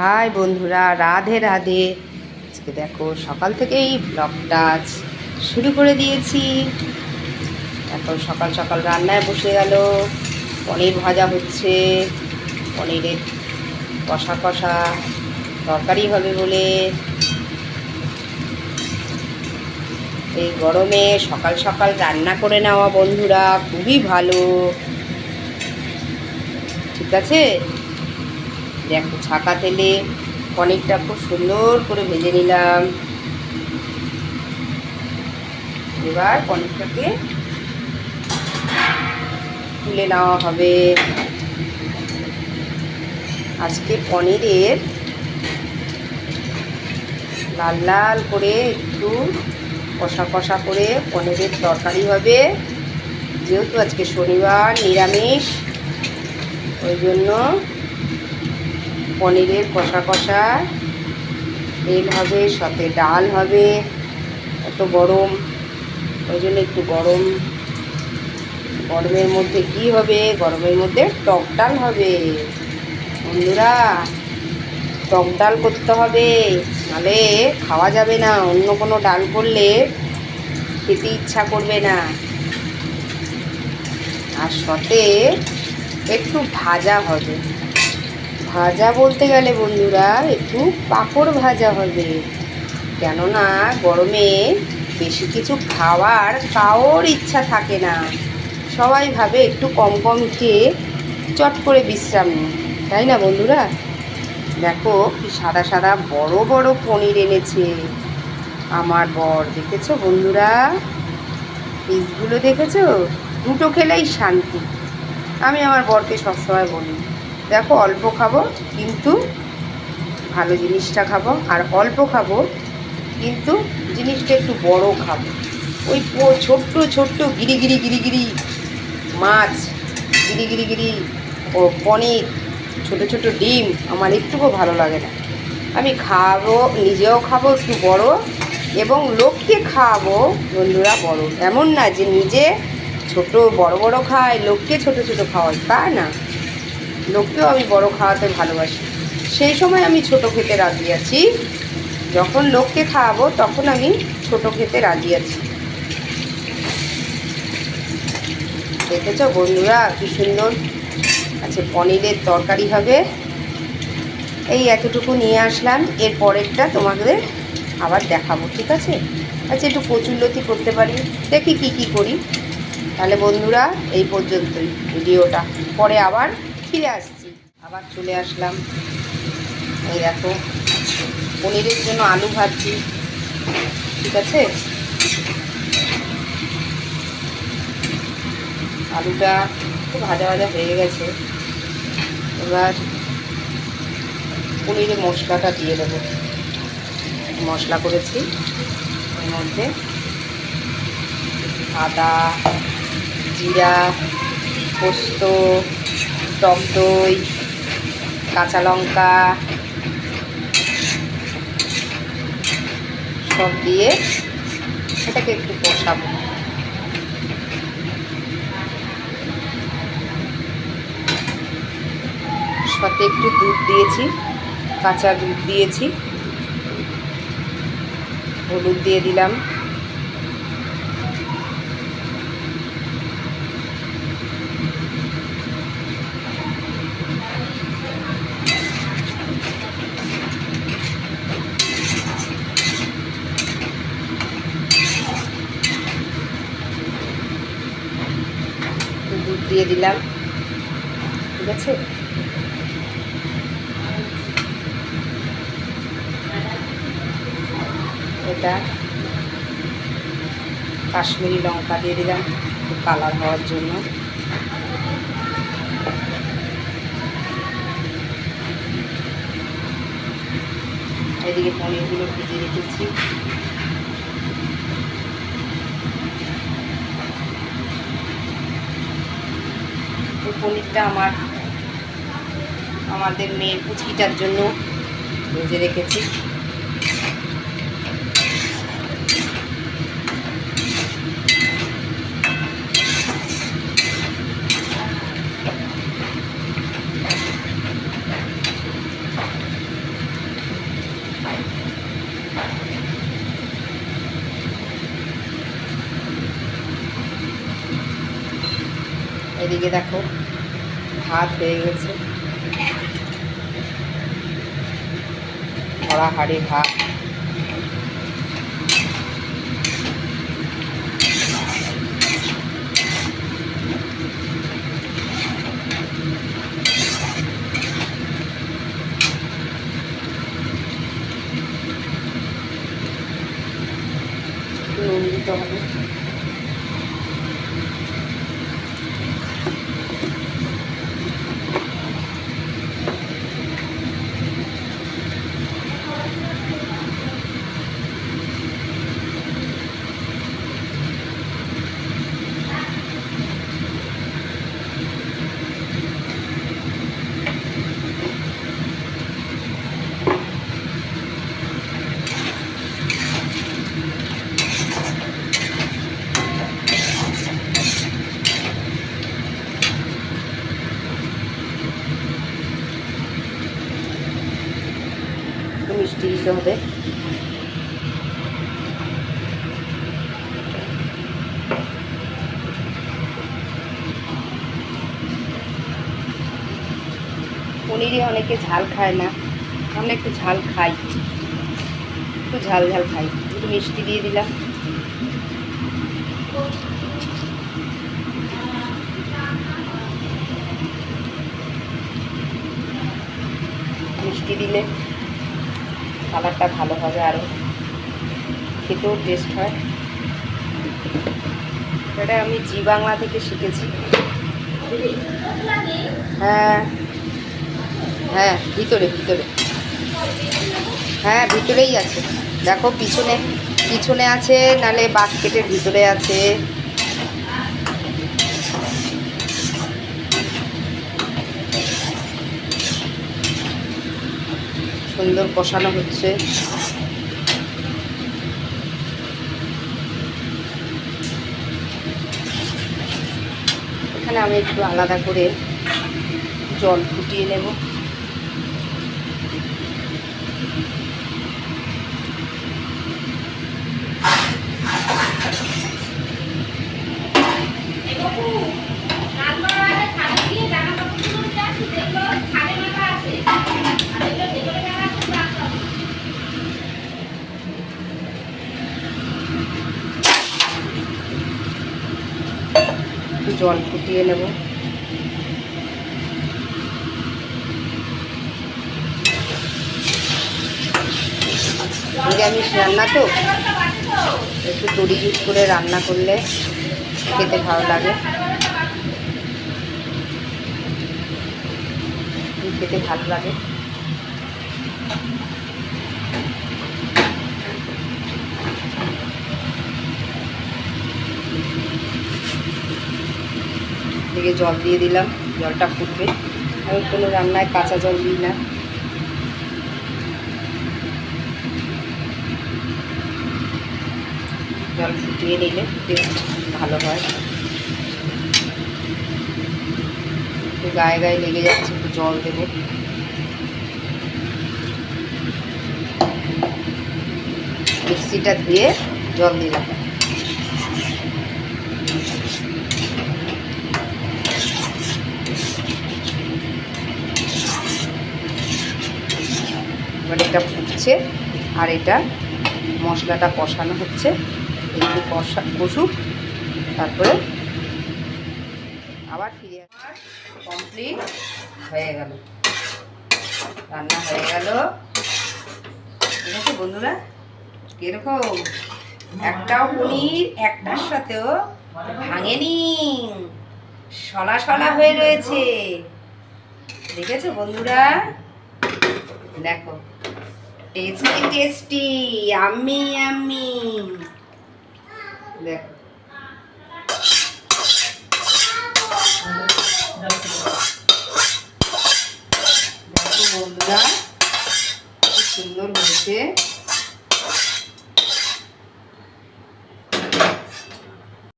High বন্ধুরা, রাধে রাধে। আজকে দেখো, সকাল থেকেই ব্লগটা আজ শুরু করে দিয়েছি। এখন সকাল সকাল রান্নায় বসে গেল। পনির ভাজা হচ্ছে। পনিরের কষা কষা তরকারি হবে বলে। এই গরমে সকাল সকাল রান্না করে নেওয়া বন্ধুরা, খুবই ভালো। ঠিক আছে? দেখো ছাকা তেলে পনিরটা খুব সুন্দর করে ভেজে নিলাম। এবার পনিরটাকে তুলে নেওয়া হবে। আজকে পনিরের লাল লাল করে একটু কষা কষা করে পনিরের তরকারি হবে। যেহেতু আজকে শনিবার, নিরামিষ, ওই জন্য পনিরের কষা কষা। তেল হবে, সাথে ডাল হবে, এত গরম। ওই জন্য একটু গরম। গরমের মধ্যে কি হবে? গরমের মধ্যে টক ডাল হবে। বন্ধুরা, টক ডাল করতে হবে নাহলে খাওয়া যাবে না। অন্য কোনো ডাল করলে খেতে ইচ্ছা করবে না। আর সাথে একটু ভাজা হবে। ভাজা বলতে গেলে বন্ধুরা, একটু পাঁপড় ভাজা হবে। কেননা গরমে বেশি কিছু খাওয়ার কারোর ইচ্ছা থাকে না। সবাই ভাবে একটু কম কম খেয়ে চট করে বিশ্রাম নিই। তাই না বন্ধুরা? দেখো কি সাদা সাদা বড় বড় পনির এনেছে। আমার বর, দেখেছ বন্ধুরা? পিসগুলো দেখেছ? দুটো খেলেই শান্তি। আমি আমার বরকে সবসময় বলি দেখো অল্প খাব, কিন্তু ভালো জিনিসটা খাব, আর অল্প খাব, কিন্তু জিনিসটা একটু বড় খাব। ওই ছোট্ট ছোট্ট গিরি গিরি গিরি গিরি মাছ, গিরি গিরি গিরি ও পনির, ছোট ছোট ডিম, আমার একটুকু ভালো লাগে না। আমি খাব, নিজেও খাব একটু বড়, এবং লোককে খাওয়াবো বন্ধুরা বড়। এমন না যে নিজে ছোট, বড় বড় খায়, লোককে ছোট ছোট খাওয়ায়, তা না। লোককেও আমি বড় খাওয়াতে ভালোবাসি। সেই সময় আমি ছোট খেতে রাজি আছি। যখন লোককে খাওয়াবো, তখন আমি ছোট খেতে রাজি আছি। দেখেছ বন্ধুরা, কি সুন্দর? আচ্ছা পনিরের তরকারি হবে। এই এতটুকু নিয়ে আসলাম। এর পরেরটা তোমাদের আবার দেখাবো, ঠিক আছে? আচ্ছা একটু কচুরলতি করতে পারি। দেখি কি কি করি। তাহলে বন্ধুরা, এই পর্যন্তই ভিডিওটা। পরে আবার ফিরে আসছি। আবার চলে আসলাম। এই দেখো, পনিরের জন্য আলু ভাজছি ঠিক আছে? আলুটা খুব ভাজা ভাজা হয়ে গেছে। এবার পনিরের মশলাটা দিয়ে দেবো। মশলা করেছি। এর মধ্যে আদা, জিরা, পোস্ত টক দই, কাঁচা লঙ্কা সব দিয়ে সেটাকে একটু কষাবো। সাথে একটু দুধ দিয়েছি, কাঁচা দুধ দিয়েছি। হলুদ দিয়ে দিলাম। দিয়ে দিলাম। ঠিক আছে? এটা কাশ্মীরি লঙ্কা দিয়ে দিলাম কালার হওয়ার জন্য। এদিকে পনিরগুলো ভেজে রেখেছি। পনিরটা আমার আমাদের মেয়ের পুচকিটার জন্য ভেজে রেখেছি। এদিকে দেখো। ভাত হয়ে গেছে। ভরা হাড়ে ভাত। একটু নুন দিতে হবে একটু মিষ্টি দিতে হবে পনিরে অনেকে ঝাল খায় না, আমরা একটু ঝাল খাই। একটু ঝাল ঝাল খাই, একটু মিষ্টি দিয়ে দিলাম। মিষ্টি দিলে কালারটা ভালো হবে আরও খেতেও টেস্ট হয়। এটা আমি জি বাংলা থেকে শিখেছি। হ্যাঁ। হ্যাঁ ভিতরে ভিতরে। হ্যাঁ ভিতরেই আছে। দেখো, পিছনে পিছনে আছে, নালে বাস্কেটের ভিতরে আছে। সুন্দর বসানো হচ্ছে। এখানে আমি একটু আলাদা করে জল ফুটিয়ে নেব। জল ফুটিয়ে নেব। নিরামিষ রান্না তো? একটু তরি ইউজ করে রান্না করলে খেতে ভালো লাগে। খেতে ভালো লাগে। দিকে জল দিয়ে দিলাম, জলটা ফুটবে। আমি কোনো রান্নায় কাঁচা জল দিই না। জল ফুটিয়ে নিলে ভালো হয়। গায়ে গায়ে লেগে যাচ্ছে, একটু জল দেবো। মিক্সিটা দিয়ে জল দিলাম। এবার এটা ফুটছে আর এটা মশলাটা কষানো হচ্ছে। একটু কষা, কষুক, তারপরে আবার ফিরে কমপ্লিট হয়ে গেল। রান্না হয়ে গেল। ঠিক আছে বন্ধুরা? কীরকম? একটাও পনির, একটার সাথেও ভাঙেনি। সলা সলা হয়ে রয়েছে। দেখেছ বন্ধুরা? দেখো। টেস্টি টেস্টি আম্মি আম্মি দেখো